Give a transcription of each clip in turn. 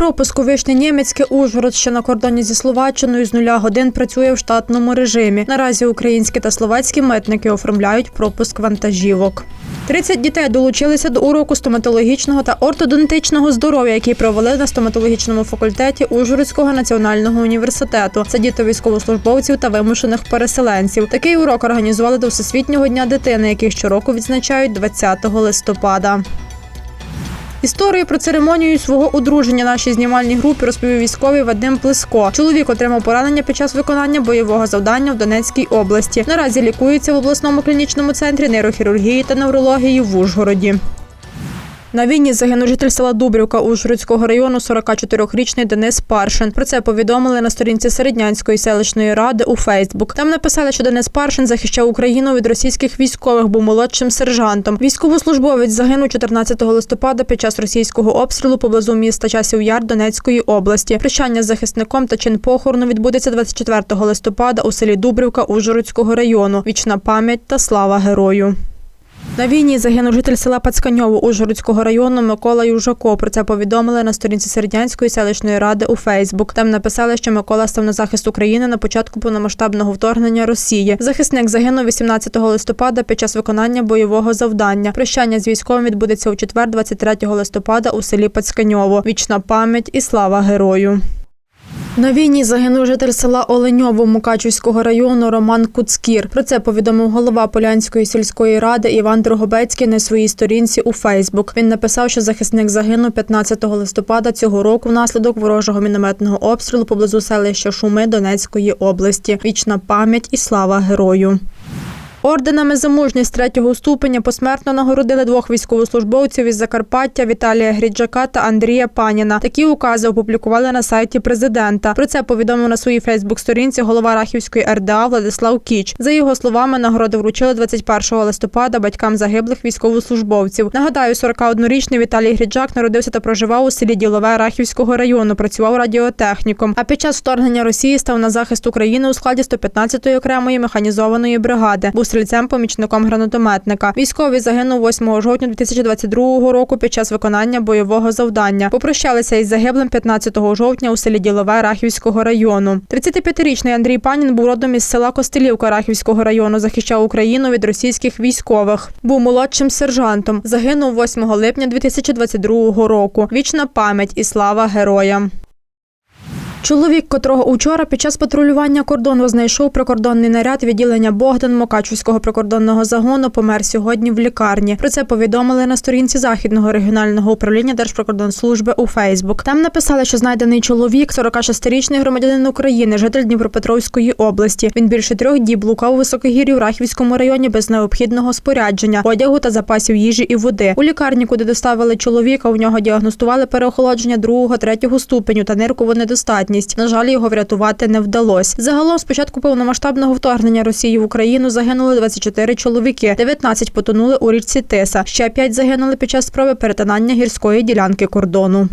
Пропуску Вишня Німецьке Ужгород, що на кордоні зі Словаччиною з нуля годин працює в штатному режимі. Наразі українські та словацькі митники оформляють пропуск вантажівок. 30 дітей долучилися до уроку стоматологічного та ортодонтичного здоров'я, який провели на стоматологічному факультеті Ужгородського національного університету. Це діти військовослужбовців та вимушених переселенців. Такий урок організували до Всесвітнього дня дитини, який щороку відзначають 20 листопада. Історію про церемонію свого одруження нашій знімальній групі розповів військовий Вадим Плеско. Чоловік отримав поранення під час виконання бойового завдання в Донецькій області. Наразі лікується в обласному клінічному центрі нейрохірургії та неврології в Ужгороді. На війні загинув житель села Дубрівка Ужгородського району 44-річний Денис Паршин. Про це повідомили на сторінці Середнянської селищної ради у Фейсбук. Там написали, що Денис Паршин захищав Україну від російських військових, був молодшим сержантом. Військовослужбовець загинув 14 листопада під час російського обстрілу поблизу міста Часів Яр Донецької області. Прощання з захисником та чин похорону відбудеться 24 листопада у селі Дубрівка Ужгородського району. Вічна пам'ять та слава герою. На війні загинув житель села Пацканьово Ужгородського району Микола Южако. Про це повідомили на сторінці Середнянської селищної ради у Фейсбук. Там написали, що Микола став на захист України на початку повномасштабного вторгнення Росії. Захисник загинув 18 листопада під час виконання бойового завдання. Прощання з військовим відбудеться у четвер, 23 листопада, у селі Пацканьово. Вічна пам'ять і слава герою. На війні загинув житель села Оленьово Мукачівського району Роман Куцкір. Про це повідомив голова Полянської сільської ради Іван Дрогобецький на своїй сторінці у Фейсбук. Він написав, що захисник загинув 15 листопада цього року внаслідок ворожого мінометного обстрілу поблизу селища Шуми Донецької області. Вічна пам'ять і слава герою. Орденами за мужність третього ступеня посмертно нагородили двох військовослужбовців із Закарпаття Віталія Гріджака та Андрія Паніна. Такі укази опублікували на сайті президента. Про це повідомив на своїй Фейсбук-сторінці голова Рахівської РДА Владислав Кіч. За його словами, нагороди вручили 21 листопада батькам загиблих військовослужбовців. Нагадаю, 41-річний Віталій Гріджак народився та проживав у селі Ділове Рахівського району. Працював радіотехніком. А під час вторгнення Росії став на захист України у складі 115-ї окремої механізованої бригади. Був стрільцем-помічником гранатометника. Військовий загинув 8 жовтня 2022 року під час виконання бойового завдання. Попрощалися із загиблим 15 жовтня у селі Ділове Рахівського району. 35-річний Андрій Панін був родом із села Костелівка Рахівського району. Захищав Україну від російських військових. Був молодшим сержантом. Загинув 8 липня 2022 року. Вічна пам'ять і слава героям. Чоловік, котрого учора під час патрулювання кордону знайшов прикордонний наряд відділення Богдан Мокачівського прикордонного загону, помер сьогодні в лікарні. Про це повідомили на сторінці західного регіонального управління Держприкордонслужби у Фейсбук. Там написали, що знайдений чоловік, 46-річний громадянин України, житель Дніпропетровської області. Він більше трьох діб блукав у в Рахівському районі без необхідного спорядження, одягу та запасів їжі і води. У лікарні, куди доставили чоловіка, у нього діагностували переохолодження другого, третього ступеню та ниркову недостатність. На жаль, його врятувати не вдалося. Загалом, з початку повномасштабного вторгнення Росії в Україну загинули 24 чоловіки, 19 потонули у річці Тиса. Ще 5 загинули під час спроби перетинання гірської ділянки кордону.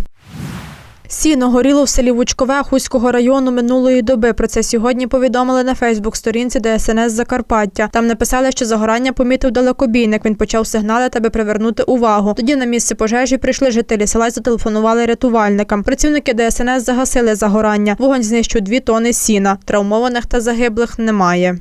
Сіно горіло в селі Вучкове Хуського району минулої доби. Про це сьогодні повідомили на Фейсбук-сторінці ДСНС Закарпаття. Там написали, що загорання помітив далекобійник. Він почав сигналити, аби привернути увагу. Тоді на місце пожежі прийшли жителі села і зателефонували рятувальникам. Працівники ДСНС загасили загорання. Вогонь знищив дві тони сіна. Травмованих та загиблих немає.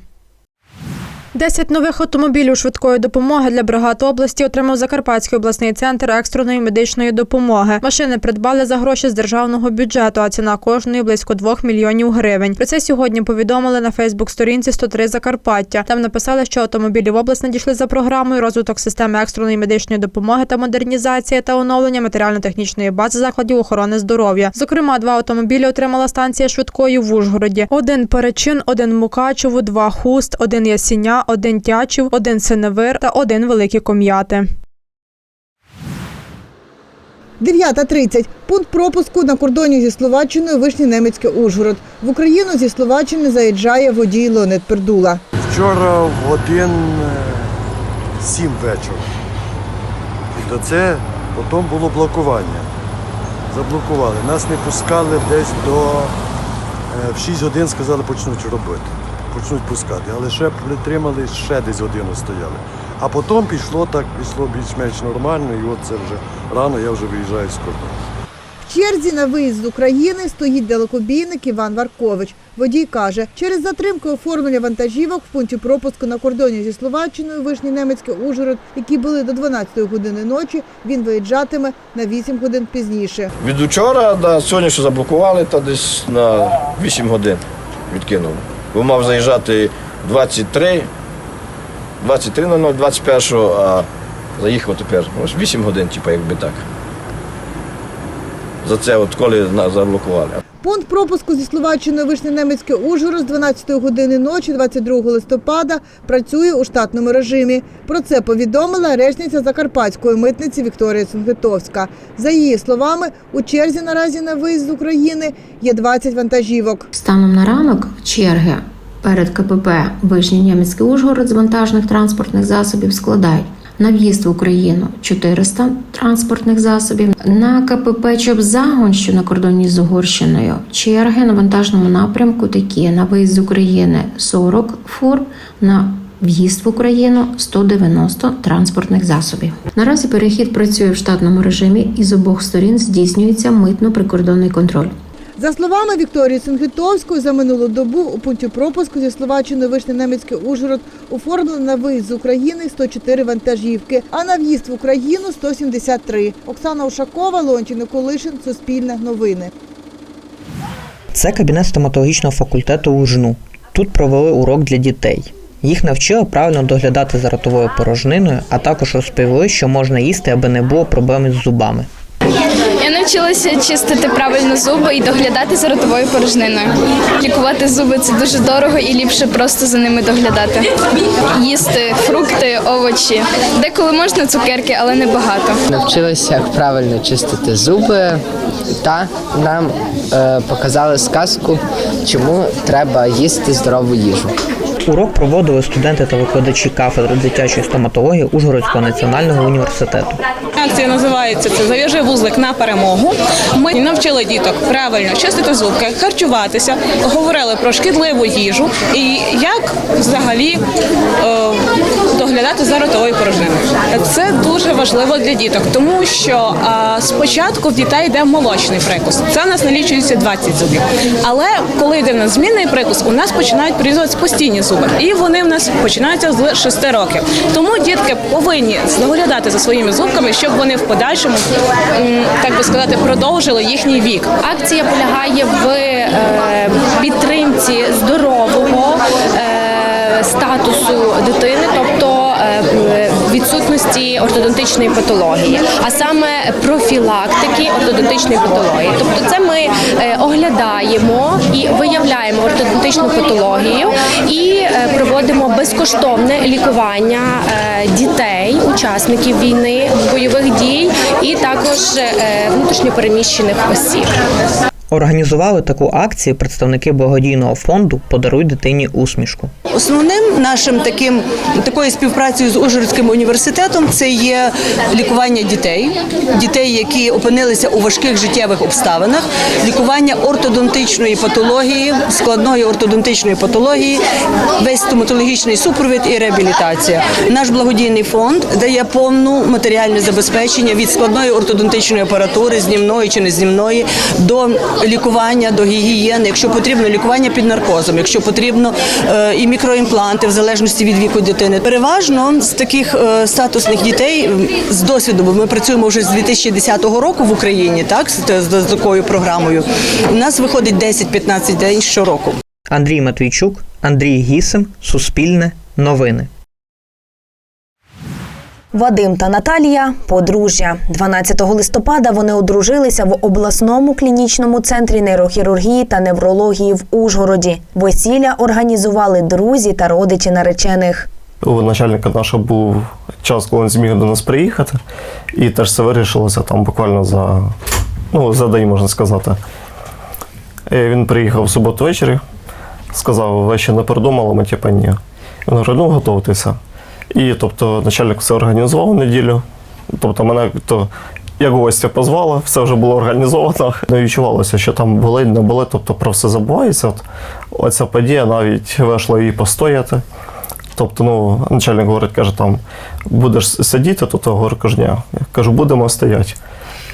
Десять нових автомобілів швидкої допомоги для бригад області отримав Закарпатський обласний центр екстреної медичної допомоги. Машини придбали за гроші з державного бюджету, а ціна кожної близько 2 мільйонів гривень. Про це сьогодні повідомили на Фейсбук-сторінці 103 Закарпаття. Там написали, що автомобілі в область надійшли за програмою розвиток системи екстреної медичної допомоги та модернізація та оновлення матеріально-технічної бази закладів охорони здоров'я. Зокрема, два автомобілі отримала станція швидкої в Ужгороді. Один перечин, один Мукачево, два хуст, один Ясіня, один Тячів, один Синевир та один Великі Ком'яти. 9.30. Пункт пропуску на кордоні зі Словаччиною Вишні Немецьке Ужгород. В Україну зі Словаччини заїжджає водій Леонид Пердула. Вчора в годин е, сім вечора. І до це Потім було блокування. Заблокували. Нас не пускали десь до е, в 6 годин сказали, почнуть робити. Почнуть пускати. Але ще притримали, ще десь годину стояли. А потім пішло так, пішло більш-менш нормально, і от це вже рано я вже виїжджаю з кордону. В черзі на виїзд з України стоїть далекобійник Іван Варкович. Водій каже, через затримку оформлення вантажівок в пункті пропуску на кордоні зі Словаччиною Вишній Немецький Ужгород, які були до 12 години ночі, він виїжджатиме на 8 годин пізніше. Від учора до сьогодні, що заблокували, то десь на 8 годин відкинули. Бо мав заїжджати 23, 23.00, 21, а заїхав тепер ось 8 годин, типу, якби так. За це от коли нас заблокували. Пункт пропуску зі Словаччиною Вишній Немецький Ужгород з 12 години ночі 22 листопада працює у штатному режимі. Про це повідомила речниця Закарпатської митниці Вікторія Сунгитовська. За її словами, у черзі наразі на виїзд з України є 20 вантажівок. Станом на ранок черги перед КПП Вишній Німецький Ужгород з вантажних транспортних засобів складають на в'їзд в Україну 400 транспортних засобів, на КПП Чоп-Загон, що на кордоні з Угорщиною, черги на вантажному напрямку такі на виїзд з України 40 фур, на В'їзд в Україну 190 транспортних засобів. Наразі перехід працює в штатному режимі і з обох сторін здійснюється митно-прикордонний контроль. За словами Вікторії Сунгитовської, за минулу добу у пункті пропуску зі Словаччиною Вишній Немецький Ужгород оформлено на виїзд з України 104 вантажівки, а на в'їзд в Україну 173. Оксана Ушакова, Леонтій Николишин, Суспільне новини. Це кабінет стоматологічного факультету УЖНУ. Тут провели урок для дітей. Їх навчили правильно доглядати за ротовою порожниною, а також розповіли, що можна їсти, аби не було проблем із зубами. Я навчилася чистити правильно зуби і доглядати за ротовою порожниною. Лікувати зуби це дуже дорого і ліпше просто за ними доглядати. Їсти фрукти, овочі. Деколи можна цукерки, але не багато. Навчилися, як правильно чистити зуби, та нам е, показали сказку, чому треба їсти здорову їжу. Урок проводили студенти та викладачі кафедри дитячої стоматології Ужгородського національного університету. Акція називається це Зав'яжи вузлик на перемогу. Ми навчили діток правильно чистити зубки, харчуватися, говорили про шкідливу їжу і як взагалі е, доглядати за ротовою порожниною. Це дуже важливо для діток, тому що е, спочатку в дітей йде молочний прикус. Це у нас налічується 20 зубів. Але коли йде на змінний прикус, у нас починають прорізуватися постійні зуби, і вони в нас починаються з 6 років. Тому дітки повинні доглядати за своїми зубками, щоб вони в подальшому, так би сказати, продовжили їхній вік. Акція полягає в е, підтримці здорового е, статусу дитини, тобто е, ортодонтичної патології, а саме профілактики ортодонтичної патології. Тобто, це ми е, оглядаємо і виявляємо ортодонтичну патологію і е, проводимо безкоштовне лікування е, дітей, учасників війни, бойових дій, і також внутрішньопереміщених осіб. Організували таку акцію представники благодійного фонду Подаруй дитині усмішку. Основним нашим таким такою співпрацею з Ужгородським університетом це є лікування дітей, дітей, які опинилися у важких життєвих обставинах, лікування ортодонтичної патології, складної ортодонтичної патології, весь стоматологічний супровід і реабілітація. Наш благодійний фонд дає повну матеріальне забезпечення від складної ортодонтичної апаратури, знімної чи незнімної, до лікування, до гігієни, якщо потрібно, лікування під наркозом, якщо потрібно е, і мікроімпланти в залежності від віку дитини. Переважно з таких е, статусних дітей з досвіду, бо ми працюємо вже з 2010 року в Україні, так з, такою програмою. У нас виходить 10-15 день щороку. Андрій Матвійчук, Андрій Гісим, Суспільне, Новини. Вадим та Наталія подружжя. 12 листопада вони одружилися в обласному клінічному центрі нейрохірургії та неврології в Ужгороді. Весілля організували друзі та родичі наречених. У начальника нашого був час, коли він зміг до нас приїхати, і теж це вирішилося там буквально за, ну, за день, можна сказати. І він приїхав в суботу ввечері, сказав, ви ще не передумали, ми типа ні. Він говорить, ну готуйтеся. І тобто начальник все організував неділю. Тобто мене то як гостя позвали, все вже було організовано. Не відчувалося, що там були, не були, тобто про все забувається. От, оця подія навіть вийшла її постояти. Тобто, ну, начальник говорить, каже, там будеш сидіти, то, того кажу, ні. Я кажу, будемо стояти.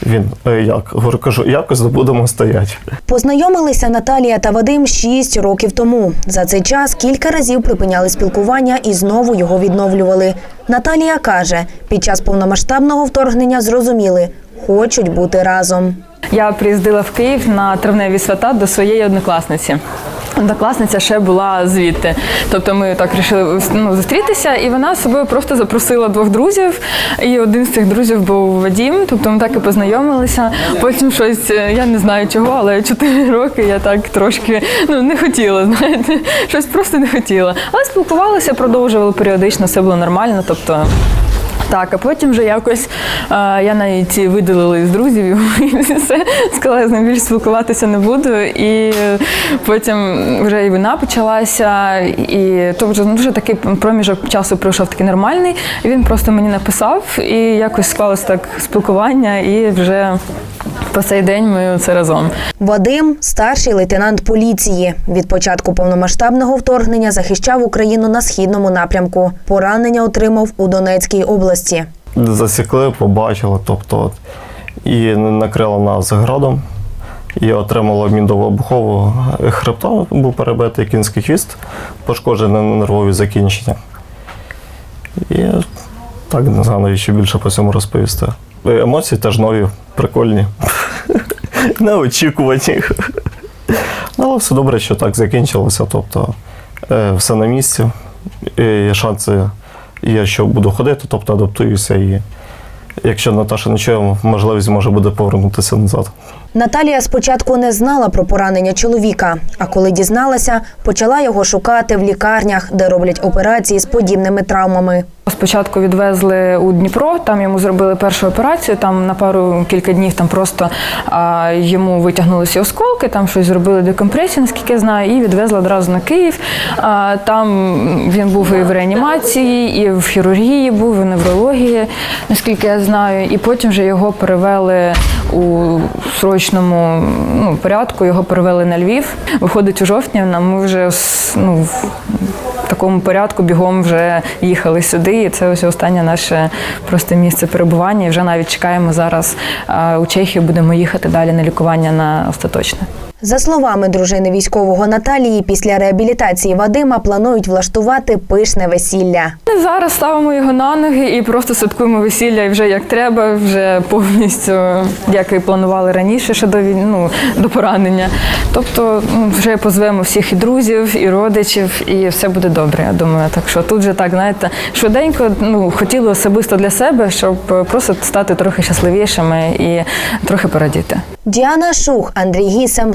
Він «Е, як? Говорю, кажу, якось будемо стояти. Познайомилися Наталія та Вадим 6 років тому. За цей час кілька разів припиняли спілкування і знову його відновлювали. Наталія каже, під час повномасштабного вторгнення зрозуміли, хочуть бути разом. Я приїздила в Київ на травневі свята до своєї однокласниці. Однокласниця ще була звідти. Тобто ми так вирішили ну, зустрітися, і вона з собою просто запросила двох друзів. І один з цих друзів був Вадім, тобто ми так і познайомилися. Потім щось, е, я не знаю чого, але чотири роки я так трошки ну, не хотіла, знаєте, щось просто не хотіла. Але спілкувалися, продовжували періодично, все було нормально. Тобто так, а потім вже якось е, я навіть видалила з друзів і все. Сказала, я з ним більше спілкуватися не буду. І потім вже і війна почалася, і то вже ну, дуже такий проміжок часу пройшов такий нормальний. І він просто мені написав, і якось склалось так спілкування, і вже по цей день ми це разом. Вадим старший лейтенант поліції. Від початку повномасштабного вторгнення захищав Україну на східному напрямку. Поранення отримав у Донецькій області. Засікли, побачили, тобто от, і накрило нас градом. І отримало міндовибухову хребта, був перебитий кінський хвіст, пошкоджене нервові закінчення. І так не знаю, навіщо більше по цьому розповісти. Емоції теж нові, прикольні, неочікувані. Ну, Але все добре, що так закінчилося. Тобто е, все на місці. Є шанси є, що буду ходити, тобто адаптуюся. І якщо Наташа не чує, можливість може буде повернутися назад. Наталія спочатку не знала про поранення чоловіка, а коли дізналася, почала його шукати в лікарнях, де роблять операції з подібними травмами. Спочатку відвезли у Дніпро, там йому зробили першу операцію. Там на пару кілька днів там просто а, йому витягнулися осколки, там щось зробили декомпресію, наскільки я знаю, і відвезли одразу на Київ. А, там він був і в реанімації, і в хірургії був, і в неврології, наскільки я знаю. І потім вже його перевели у срочному ну, порядку, його перевели на Львів. Виходить у жовтні, ми вже ну, в такому порядку бігом вже їхали сюди. І це ось останнє наше просто місце перебування. І вже навіть чекаємо зараз у Чехію. Будемо їхати далі на лікування на остаточне. За словами дружини військового Наталії, після реабілітації Вадима планують влаштувати пишне весілля. Зараз ставимо його на ноги і просто святкуємо весілля і вже як треба, вже повністю, як і планували раніше, ще до ну, до поранення. Тобто ну, вже позвемо всіх і друзів, і родичів, і все буде добре. Я думаю. Так що тут же так, знаєте, швиденько ну, хотіли особисто для себе, щоб просто стати трохи щасливішими і трохи порадіти. Діана Шух, Андрій Гісем,